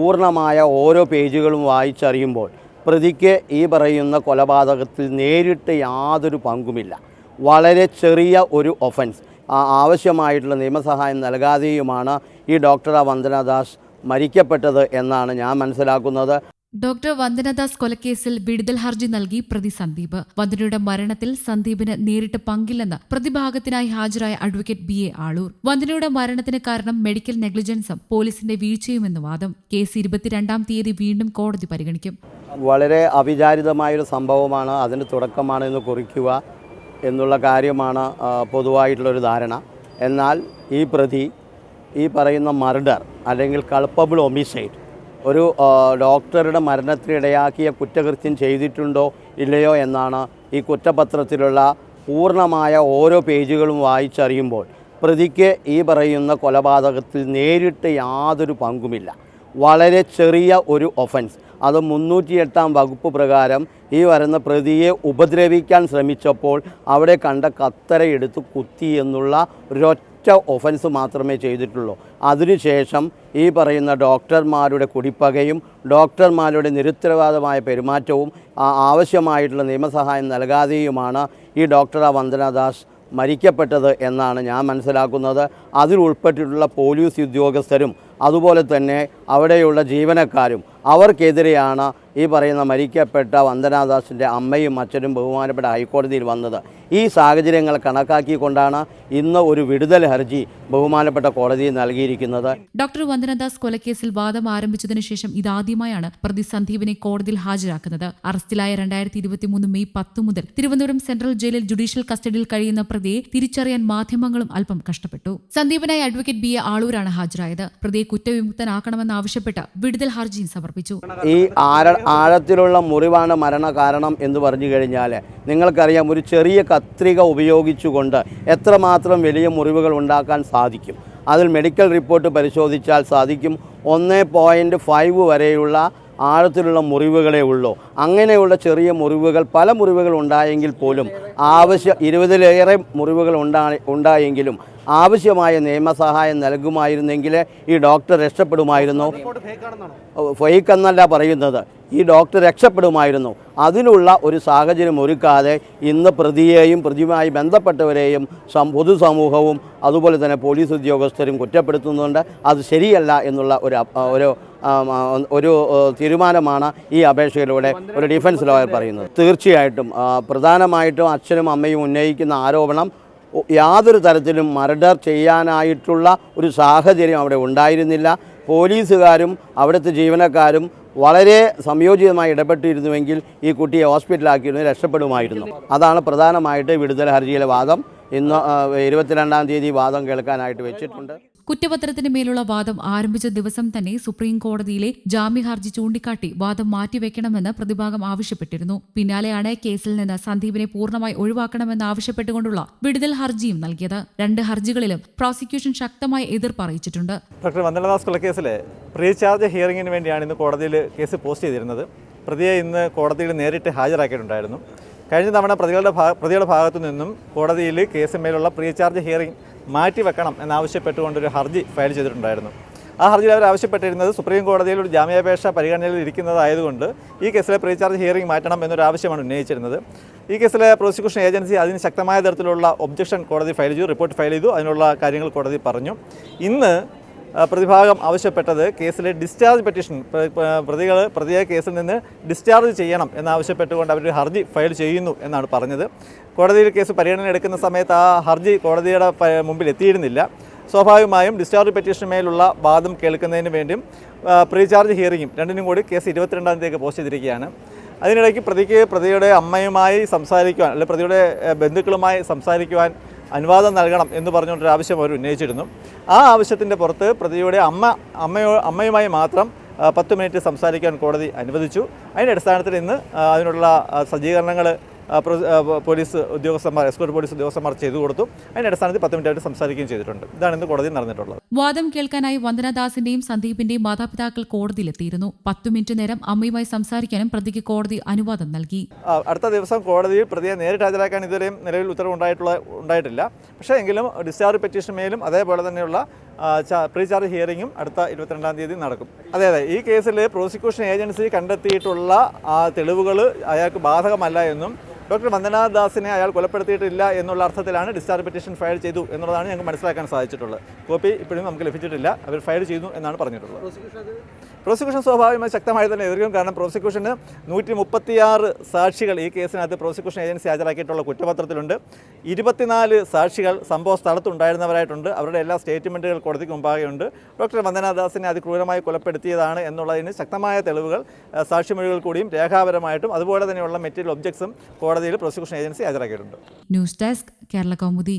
പൂർണമായ ഓരോ പേജുകളും വായിച്ചറിയുമ്പോൾ പ്രതിക്ക് ഈ പറയുന്ന കൊലപാതകത്തിൽ നേരിട്ട് യാതൊരു പങ്കുമില്ല. വളരെ ചെറിയ ഒരു ഒഫൻസ് ആവശ്യമായിട്ടുള്ള നിയമസഹായം നൽകാതെയുമാണ് ഈ ഡോക്ടർ വന്ദനദാസ് മരിക്കപ്പെട്ടത് എന്നാണ് ഞാൻ മനസ്സിലാക്കുന്നത്. ഡോക്ടർ വന്ദനദാസ് കൊലക്കേസിൽ വിടുതൽ ഹർജി നൽകി പ്രതി സന്ദീപ്. വന്ദനയുടെ മരണത്തിൽ സന്ദീപിന് നേരിട്ട് പങ്കില്ലെന്ന് പ്രതിഭാഗത്തിനായി ഹാജരായ അഡ്വക്കേറ്റ് ബി എ ആളൂർ. വന്ദനയുടെ മരണത്തിന് കാരണം മെഡിക്കൽ നെഗ്ലിജൻസും പോലീസിന്റെ വീഴ്ചയുമെന്ന് വാദം. കേസ് ഇരുപത്തിരണ്ടാം തീയതി വീണ്ടും കോടതി പരിഗണിക്കും. വളരെ അവിചാരിതമായ ഒരു സംഭവമാണ് അതിന് തുടക്കമാണ് എന്ന് കുറിക്കുക എന്നുള്ള കാര്യമാണ് പൊതുവായിട്ടുള്ളൊരു ധാരണ. എന്നാൽ ഈ പ്രതി ഈ പറയുന്ന മർഡർ അല്ലെങ്കിൽ കൾപ്പബിൾ ഒമിസൈഡ് ഒരു ഡോക്ടറുടെ മരണത്തിനിടയാക്കിയ കുറ്റകൃത്യം ചെയ്തിട്ടുണ്ടോ ഇല്ലയോ എന്നാണ് ഈ കുറ്റപത്രത്തിലുള്ള പൂർണമായ ഓരോ പേജുകളും വായിച്ചറിയുമ്പോൾ പ്രതിക്ക് ഈ പറയുന്ന കൊലപാതകത്തിൽ നേരിട്ട് യാതൊരു പങ്കുമില്ല. വളരെ ചെറിയ ഒരു ഒഫൻസ് അത് മുന്നൂറ്റിയെട്ടാം വകുപ്പ് പ്രകാരം ഈ വരുന്ന പ്രതിയെ ഉപദ്രവിക്കാൻ ശ്രമിച്ചപ്പോൾ അവിടെ കണ്ട കത്തര എടുത്ത് കുത്തി എന്നുള്ള ഒരൊറ്റ ഒഫൻസ് മാത്രമേ ചെയ്തിട്ടുള്ളൂ. അതിനുശേഷം ഈ പറയുന്ന ഡോക്ടർമാരുടെ കുടിപ്പകയും ഡോക്ടർമാരുടെ നിരുത്തരവാദമായ പെരുമാറ്റവും ആവശ്യമായിട്ടുള്ള നിയമസഹായം നൽകാതെയുമാണ് ഈ ഡോക്ടർ വന്ദനദാസ് മരിക്കപ്പെട്ടത് എന്നാണ് ഞാൻ മനസ്സിലാക്കുന്നത്. അതിൽ ഉൾപ്പെട്ടിട്ടുള്ള പോലീസ് ഉദ്യോഗസ്ഥരും അതുപോലെ തന്നെ അവിടെയുള്ള ജീവനക്കാരും അവർക്കെതിരെയാണ് ഈ പറയുന്ന മരിക്കപ്പെട്ട വന്ദനാദാസിന്റെ അമ്മയും അച്ഛനും ബഹുമാനപ്പെട്ട ഹൈക്കോടതിയിൽ വന്നത്. ഈ സാഹചര്യങ്ങൾ കണക്കാക്കിക്കൊണ്ടാണ് ഇന്ന് ഒരു വിടുതൽ ഹർജി ബഹുമാനപ്പെട്ട കോടതിയിൽ നൽകിയിരിക്കുന്നത്. ഡോക്ടർ വന്ദനദാസ് കൊലക്കേസിൽ വാദം ആരംഭിച്ചതിനു ശേഷം ഇതാദ്യമായാണ് പ്രതി സന്ദീപിനെ കോടതിയിൽ ഹാജരാക്കുന്നത്. അറസ്റ്റിലായ രണ്ടായിരത്തി ഇരുപത്തിമൂന്ന് മെയ് പത്ത് മുതൽ തിരുവനന്തപുരം സെൻട്രൽ ജയിലിൽ ജുഡീഷ്യൽ കസ്റ്റഡിയിൽ കഴിയുന്ന പ്രതിയെ തിരിച്ചറിയാൻ മാധ്യമങ്ങളും അല്പം കഷ്ടപ്പെട്ടു. സന്ദീപിനായി അഡ്വക്കേറ്റ് ബി എ ആളൂരാണ് ഹാജരായത്. പ്രതിയെ കുറ്റവിമുക്തനാക്കണമെന്നാവശ്യപ്പെട്ട് വിടുതൽ ഹർജിയും സമർപ്പിച്ചു. ഈ ആഴത്തിലുള്ള മുറിവാണ് മരണ കാരണം എന്ന് പറഞ്ഞു കഴിഞ്ഞാൽ നിങ്ങൾക്കറിയാം ഒരു ചെറിയ കത്രിക ഉപയോഗിച്ചുകൊണ്ട് എത്രമാത്രം വലിയ മുറിവുകൾ ഉണ്ടാക്കാൻ സാധിക്കും. അതിൽ മെഡിക്കൽ റിപ്പോർട്ട് പരിശോധിച്ചാൽ സാധിക്കും ഒന്ന് പോയിന്റ് ഫൈവ് വരെയുള്ള ആഴത്തിലുള്ള മുറിവുകളേ ഉള്ളൂ. അങ്ങനെയുള്ള ചെറിയ മുറിവുകൾ പല മുറിവുകൾ ഉണ്ടായെങ്കിൽ പോലും ആവശ്യ ഇരുപതിലേറെ മുറിവുകൾ ഉണ്ടാ ഉണ്ടായെങ്കിലും ആവശ്യമായ നിയമസഹായം നൽകുമായിരുന്നെങ്കിൽ ഈ ഡോക്ടർ രക്ഷപ്പെടുമായിരുന്നു. ഫൈക്കെന്നല്ല എന്നല്ല പറയുന്നത്. ഈ ഡോക്ടർ രക്ഷപ്പെടുമായിരുന്നു. അതിനുള്ള ഒരു സാഹചര്യം ഒരുക്കാതെ ഇന്ന് പ്രതിയെയും പ്രതിയുമായി ബന്ധപ്പെട്ടവരെയും പൊതുസമൂഹവും അതുപോലെ തന്നെ പോലീസ് ഉദ്യോഗസ്ഥരും കുറ്റപ്പെടുത്തുന്നുണ്ട്. അത് ശരിയല്ല എന്നുള്ള ഒരു ഒരു ഒരു തീരുമാനമാണ് ഈ അപേക്ഷയിലൂടെ ഒരു ഡിഫൻസ് ലോയർ പറയുന്നത്. തീർച്ചയായിട്ടും പ്രധാനമായിട്ടും അച്ഛനും അമ്മയും ഉന്നയിക്കുന്ന ആരോപണം യാതൊരു തരത്തിലും മർഡർ ചെയ്യാനായിട്ടുള്ള ഒരു സാഹചര്യം അവിടെ ഉണ്ടായിരുന്നില്ല. പോലീസുകാരും അവിടുത്തെ ജീവനക്കാരും വളരെ സംയോജിതമായി ഇടപെട്ടിരുന്നുവെങ്കിൽ ഈ കുട്ടിയെ ഹോസ്പിറ്റലാക്കിയിരുന്നു രക്ഷപ്പെടുമായിരുന്നു. അതാണ് പ്രധാനമായിട്ട് വിടുതൽ ഹർജിയിലെ വാദം. ഇന്ന് ഇരുപത്തിരണ്ടാം തീയതി വാദം കേൾക്കാനായിട്ട് വെച്ചിട്ടുണ്ട്. കുറ്റപത്രത്തിന് മേലുള്ള വാദം ആരംഭിച്ച ദിവസം തന്നെ സുപ്രീം കോടതിയിലെ ജാമ്യ ഹർജി ചൂണ്ടിക്കാട്ടി വാദം മാറ്റിവെക്കണമെന്ന് പ്രതിഭാഗം ആവശ്യപ്പെട്ടിരുന്നു. പിന്നാലെയാണ് കേസിൽ നിന്ന് സന്ദീപിനെ പൂർണമായി ഒഴിവാക്കണമെന്ന് ആവശ്യപ്പെട്ടുകൊണ്ടുള്ള വിടുതൽ ഹർജിയും നൽകിയത്. രണ്ട് ഹർജികളിലും പ്രോസിക്യൂഷൻ ശക്തമായ എതിർപ്പ് അറിയിച്ചിട്ടുണ്ട്. ഡോക്ടർ വന്ദനദാസ് ഹിയറിംഗിന് വേണ്ടിയാണ് ഇന്ന് കോടതിയിൽ കേസ് പോസ്റ്റ് ചെയ്തിരുന്നത്. പ്രതിയെ ഇന്ന് കോടതിയിൽ നേരിട്ട് ഹാജരാക്കിയിട്ടുണ്ടായിരുന്നു. കഴിഞ്ഞ തവണ പ്രതികളുടെ പ്രതികളുടെ ഭാഗത്തു നിന്നും കോടതിയിൽ കേസിന്മേലുള്ള പ്രീചാർജ് ഹിയറിംഗ് മാറ്റിവെക്കണം എന്നാവശ്യപ്പെട്ടുകൊണ്ടൊരു ഹർജി ഫയൽ ചെയ്തിട്ടുണ്ടായിരുന്നു. ആ ഹർജിയിൽ അവർ ആവശ്യപ്പെട്ടിരുന്നത് സുപ്രീം കോടതിയിൽ ഒരു ജാമ്യാപേക്ഷ പരിഗണനയിൽ ഇരിക്കുന്നതായതുകൊണ്ട് ഈ കേസിലെ പ്രീചാർജ് ഹിയറിംഗ് മാറ്റണം എന്നൊരു ആവശ്യമാണ് ഉന്നയിച്ചിരുന്നത്. ഈ കേസിലെ പ്രോസിക്യൂഷൻ ഏജൻസി അതിന് ശക്തമായ തരത്തിലുള്ള ഒബ്ജക്ഷൻ കോടതി ഫയൽ ചെയ്തു റിപ്പോർട്ട് ഫയൽ ചെയ്തു. അതിനുള്ള കാര്യങ്ങൾ കോടതി പറഞ്ഞു. ഇന്ന് പ്രതിഭാഗം ആവശ്യപ്പെട്ടത് കേസിലെ ഡിസ്ചാർജ് പെറ്റീഷൻ പ്രതികൾ പ്രതിയെ കേസിൽ നിന്ന് ഡിസ്ചാർജ് ചെയ്യണം എന്നാവശ്യപ്പെട്ടുകൊണ്ട് അവർ ഹർജി ഫയൽ ചെയ്യുന്നു എന്നാണ് പറഞ്ഞത്. കോടതിയിൽ കേസ് പരിഗണന എടുക്കുന്ന സമയത്ത് ആ ഹർജി കോടതിയുടെ മുമ്പിൽ എത്തിയിരുന്നില്ല. സ്വാഭാവികമായും ഡിസ്ചാർജ് പെറ്റീഷനുമേലുള്ള വാദം കേൾക്കുന്നതിന് വേണ്ടിയും പ്രീചാർജ് ഹിയറിങ്ങും രണ്ടിനും കൂടി കേസ് ഇരുപത്തിരണ്ടാം തീയതിക്ക് പോസ്റ്റ് ചെയ്തിരിക്കുകയാണ്. അതിനിടയ്ക്ക് പ്രതിക്ക് പ്രതിയുടെ അമ്മയുമായി സംസാരിക്കുവാൻ അല്ലെങ്കിൽ പ്രതിയുടെ ബന്ധുക്കളുമായി സംസാരിക്കുവാൻ അനുവാദം നൽകണം എന്ന് പറഞ്ഞുകൊണ്ടൊരു ആവശ്യം അവർ ഉന്നയിച്ചിരുന്നു. ആ ആവശ്യത്തിന്റെ പുറത്ത് പ്രതിയുടെ അമ്മ അമ്മയോ അമ്മയുമായി മാത്രം പത്ത് മിനിറ്റ് സംസാരിക്കാൻ കോടതി അനുവദിച്ചു. അതിന്റെ അടിസ്ഥാനത്തിൽ ഇന്ന് അതിനുള്ള സജ്ജീകരണങ്ങൾ പോലീസ് ഉദ്യോഗസ്ഥന്മാർ എസ്കോർട്ട് പോലീസ് ഉദ്യോഗസ്ഥന്മാർ ചെയ്തു കൊടുത്തു. അതിന്റെ അടിസ്ഥാനത്തിൽ പത്ത് മിനിറ്റ് ആയിട്ട് സംസാരിക്കുകയും ചെയ്തിട്ടുണ്ട്. ഇതാണ് ഇന്ന് കോടതി നടന്നിട്ടുള്ളത്. വാദം കേൾക്കാനായി വന്ദനദാസിന്റെയും സന്ദീപിന്റെയും മാതാപിതാക്കൾ കോടതിയിലെത്തിയിരുന്നു. പത്ത് മിനിറ്റ് നേരം അമ്മയുമായി സംസാരിക്കാനും പ്രതിക്ക് കോടതി അനുവാദം നൽകി. അടുത്ത ദിവസം കോടതിയിൽ പ്രതിയെ നേരിട്ട് ഹാജരാക്കാൻ ഇതുവരെയും നിലവിൽ ഉത്തരവ് ഉണ്ടായിട്ടുള്ള ഉണ്ടായിട്ടില്ല. പക്ഷേ എങ്കിലും ഡിസ്ചാർജ് പെറ്റീഷൻ മേലും അതേപോലെ തന്നെയുള്ള പ്രീ ചാർജ് ഹിയറിങ്ങും അടുത്ത ഇരുപത്തിരണ്ടാം തീയതി നടക്കും. അതെ അതെ ഈ കേസിൽ പ്രോസിക്യൂഷൻ ഏജൻസി കണ്ടെത്തിയിട്ടുള്ള ആ തെളിവുകൾ അയാൾക്ക് ബാധകമല്ല എന്നും ഡോക്ടർ വന്ദനാ ദാസിനെ അയാൾ കൊലപ്പെടുത്തിയിട്ടില്ല എന്നുള്ള അർത്ഥത്തിലാണ് ഡിസ്ചാർജ് പെറ്റീഷൻ ഫയൽ ചെയ്തു എന്നുള്ളതാണ് ഞങ്ങൾക്ക് മനസ്സിലാക്കാൻ സാധിച്ചിട്ടുള്ളത്. കോപ്പി ഇപ്പോഴും നമുക്ക് ലഭിച്ചിട്ടില്ല. അവർ ഫയൽ ചെയ്തു എന്നാണ് പറഞ്ഞിട്ടുള്ളത്. പ്രോസിക്യൂഷൻ സ്വാഭാവികമായി ശക്തമായി തന്നെ എതിർക്കും കാരണം പ്രോസിക്യൂഷന് നൂറ്റി മുപ്പത്തിയാറ് സാക്ഷികൾ ഈ കേസിനകത്ത് പ്രോസിക്യൂഷൻ ഏജൻസി ഹാജരാക്കിയിട്ടുള്ള കുറ്റപത്രത്തിലുണ്ട്. ഇരുപത്തിനാല് സാക്ഷികൾ സംഭവ സ്ഥലത്തുണ്ടായിരുന്നവരായിട്ടുണ്ട്. അവരുടെ എല്ലാ സ്റ്റേറ്റ്മെന്റുകൾ കോടതിക്ക് മുമ്പാകെയുണ്ട്. ഡോക്ടർ വന്ദനാദാസിനെ അതിക്രൂരമായി കൊലപ്പെടുത്തിയതാണ് എന്നുള്ളതിന് ശക്തമായ തെളിവുകൾ സാക്ഷിമൊഴികൾ കൂടിയും രേഖാപരമായിട്ടും അതുപോലെ തന്നെയുള്ള മെറ്റീരിയൽ ഒബ്ജക്ട്സും കോടതിയിൽ prosecution agency ഹാജരാക്കിയിട്ടുണ്ട്. News desk Kerala Kaumudi.